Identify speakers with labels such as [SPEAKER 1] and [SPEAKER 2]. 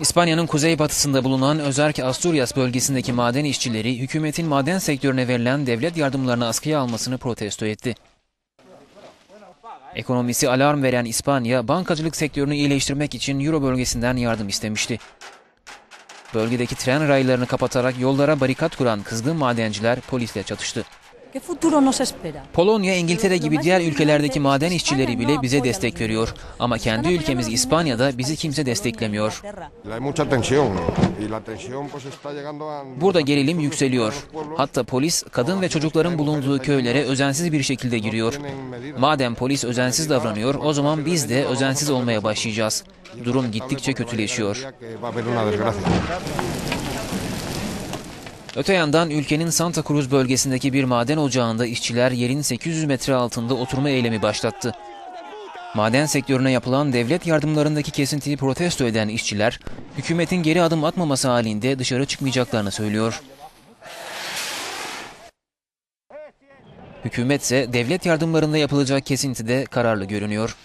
[SPEAKER 1] İspanya'nın kuzeybatısında bulunan Özerk Asturias bölgesindeki maden işçileri hükümetin maden sektörüne verilen devlet yardımlarını askıya almasını protesto etti. Ekonomisi alarm veren İspanya, bankacılık sektörünü iyileştirmek için Euro bölgesinden yardım istemişti. Bölgedeki tren raylarını kapatarak yollara barikat kuran kızgın madenciler polisle çatıştı.
[SPEAKER 2] ¿Qué futuro nos espera?
[SPEAKER 1] Polonya, İngiltere gibi diğer ülkelerdeki maden işçileri bile bize destek veriyor. Ama kendi ülkemiz İspanya'da bizi kimse desteklemiyor. Burada gerilim yükseliyor. Hatta polis kadın ve çocukların bulunduğu köylere özensiz bir şekilde giriyor. Madem polis özensiz davranıyor, o zaman biz de özensiz olmaya başlayacağız. Durum gittikçe kötüleşiyor. Öte yandan ülkenin Santa Cruz bölgesindeki bir maden ocağında işçiler yerin 800 metre altında oturma eylemi başlattı. Maden sektörüne yapılan devlet yardımlarındaki kesintiyi protesto eden işçiler, hükümetin geri adım atmaması halinde dışarı çıkmayacaklarını söylüyor. Hükümet ise devlet yardımlarında yapılacak kesintide kararlı görünüyor.